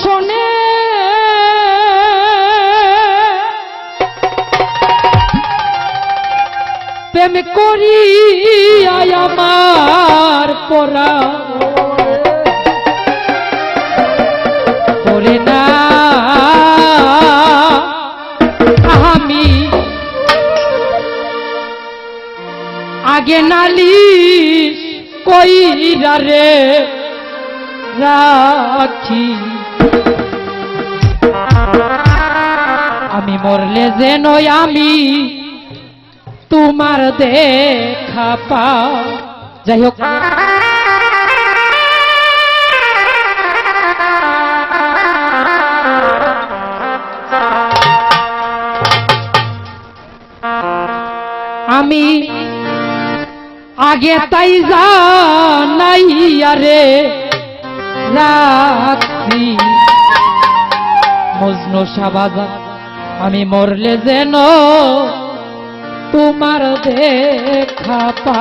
শোনে প্রেম করি আমার পরা করে না আমি আগে নালিশ কইরা রাখি। মরলে যেন আমি তোমার দেখা পা যাই হোক। আমি আগে তাই জানাই আরে রাত্রি মজনু সাবাজা আমি মরলে যেন তোমার দেখা পা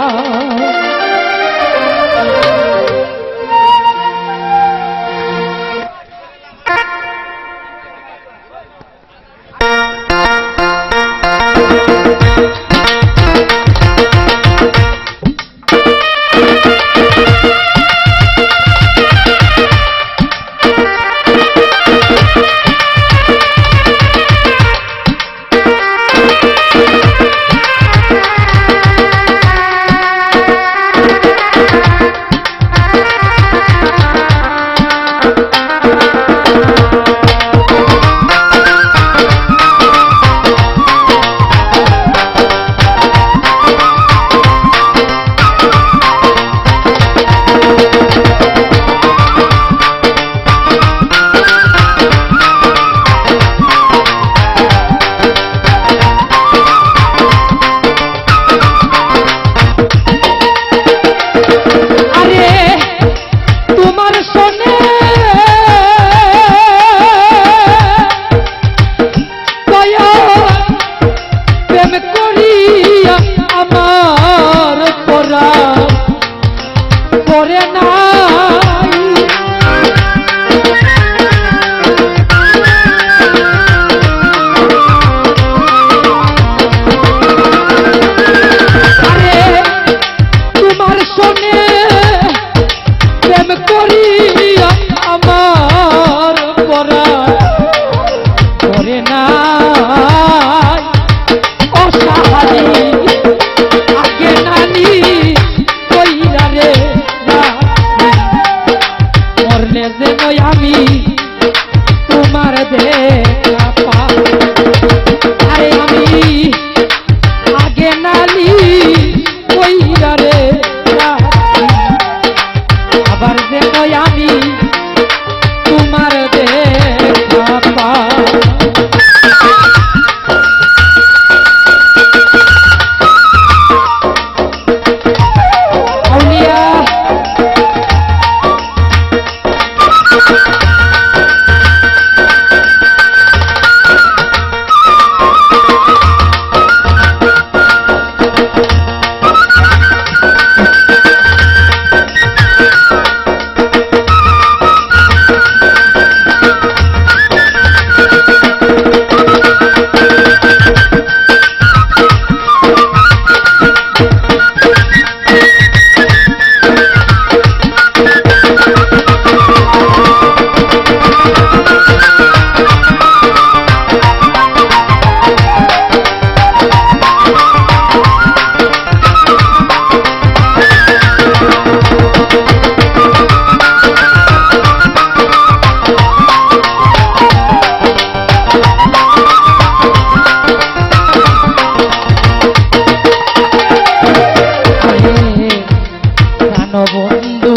বন্ধু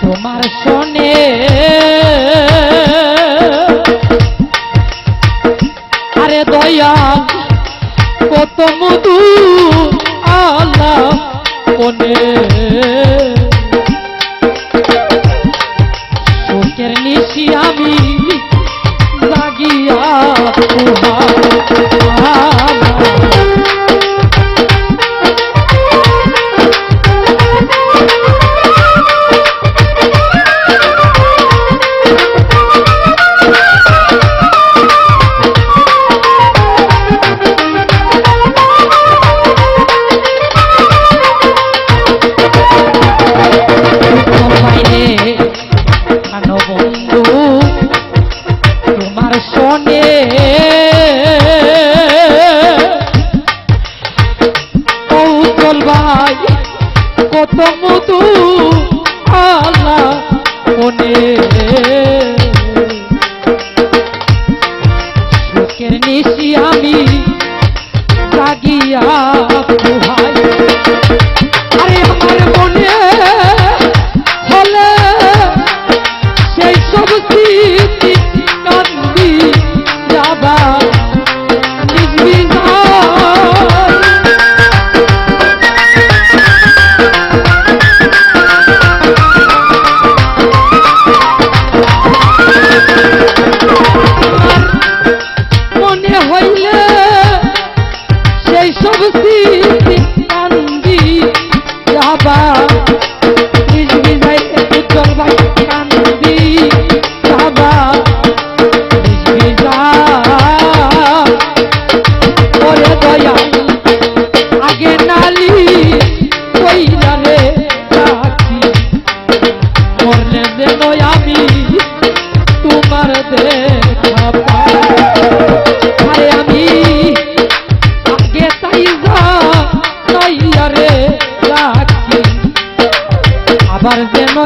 তোমার শোনে। আরে দয়া কত মধু আলা মনে রাখি আবার যেন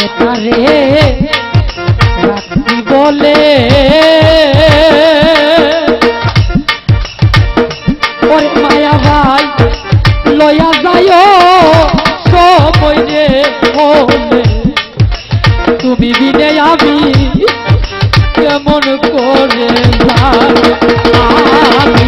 নিয়ে তারে রাত্রি বলে। মায়া ভাই, লয়া যায় সময় রে তুমি বিনে আমি কেমন করে আমি